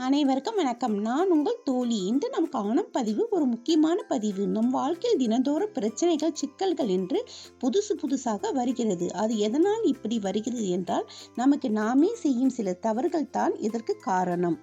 அனைவருக்கும் வணக்கம். நான் உங்கள் தோழி. இன்று நாம் காணும் பதிவு ஒரு முக்கியமான பதிவு. நம் வாழ்க்கையில் தினந்தோறும் பிரச்சனைகள் சிக்கல்கள் என்று புதுசு புதுசாக வருகிறது. அது எதனால் இப்படி வருகிறது என்றால் நமக்கு நாமே செய்யும் சில தவறுகள் தான் இதற்கு காரணம்.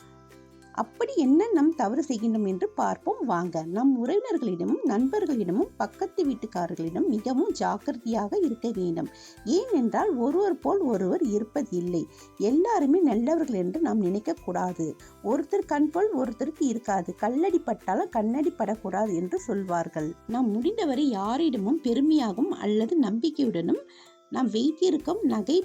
அப்படி என்ன நம் தவறு செய்கின்றோம் என்று பார்ப்போம். வாங்க. நம் உறவினர்களிடமும் நண்பர்களிடமும் பக்கத்து வீட்டுக்காரர்களிடம் மிகவும் ஜாக்கிரதையாக இருக்க வேண்டும். ஏனென்றால் ஒருவர் போல் ஒருவர் இருப்பதில்லை. எல்லாருமே நல்லவர்கள் என்று நாம் நினைக்கக்கூடாது ஒருத்தர் கண் போல் ஒருத்தருக்கு இருக்காது. கல்லடி பட்டாலும் கண்ணடி படக்கூடாது என்று சொல்வார்கள். நாம் முடிந்தவரை யாரிடமும் பெருமையாகவும் அல்லது நம்பிக்கையுடனும் நாம் வைத்திருக்கும் நகை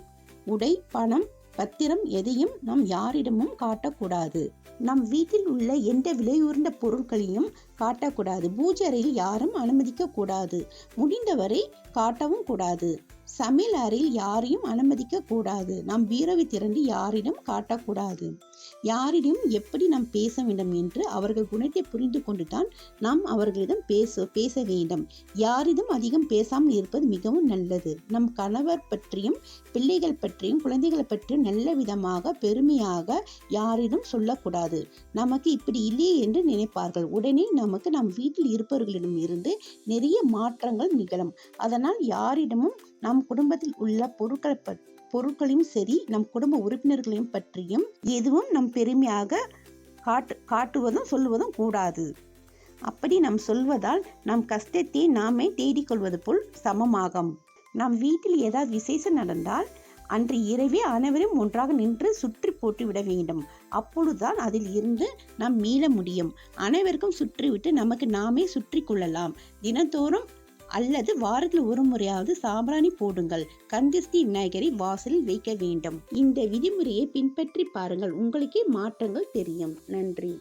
உடை பணம் பத்திரம் எதையும் நாம் யாரிடமும் காட்டக்கூடாது. நம் வீட்டில் உள்ள எந்த விலையுயர்ந்த பொருட்களையும் காட்டக்கூடாது. பூஜை அறையில் யாரும் அனுமதிக்க கூடாது முடிந்தவரை காட்டவும் கூடாது. சமையல் அறையில் யாரையும் அனுமதிக்க கூடாது. நம் வீரவை திரண்டு யாரிடம் காட்டக்கூடாது. யாரிடம் எப்படி நாம் பேச வேண்டும் என்று அவர்கள் குணத்தை புரிந்து கொண்டுதான் நாம் அவர்களிடம் பேச பேச வேண்டும். யாரிடம் அதிகம் பேசாமல் இருப்பது மிகவும் நல்லது. நம் கணவர் பற்றியும் பிள்ளைகள் பற்றியும் குழந்தைகளை பற்றியும் நல்ல விதமாக பெருமையாக யாரிடம் சொல்லக்கூடாது. நமக்கு இப்படி இல்லையே என்று நினைப்பார்கள். உடனே நமக்கு நம் வீட்டில் இருப்பவர்களிடம் இருந்து நிறைய மாற்றங்கள் நிகழும். அதனால் யாரிடமும் நம் குடும்பத்தில் உள்ள பொருட்களை பொருட்களையும் சரி நம் குடும்ப உறுப்பினர்களையும் பற்றியும் எதுவும் நம் பெருமையாக காட்டு காட்டுவதும் சொல்லுவதும் கூடாது. அப்படி நாம் சொல்வதால் நம் கஷ்டத்தை நாமே தேடிக்கொள்வது போல் சமமாகும். நம் வீட்டில் ஏதாவது விசேஷம் நடந்தால் அன்று இரவே அனைவரும் ஒன்றாக நின்று சுற்றி போட்டு விட வேண்டும். அப்பொழுதுதான் அதில் இருந்து நாம் மீள முடியும். அனைவருக்கும் சுற்றிவிட்டு நமக்கு நாமே சுற்றி கொள்ளலாம். தினந்தோறும் அல்லது வாரத்தில் ஒரு முறையாவது சாம்பிராணி போடுங்கள். கந்திஸ்தி விநாயகரை வாசலில் வைக்க வேண்டும். இந்த விதிமுறையை பின்பற்றி பாருங்கள். உங்களுக்கே மாற்றங்கள் தெரியும். நன்றி.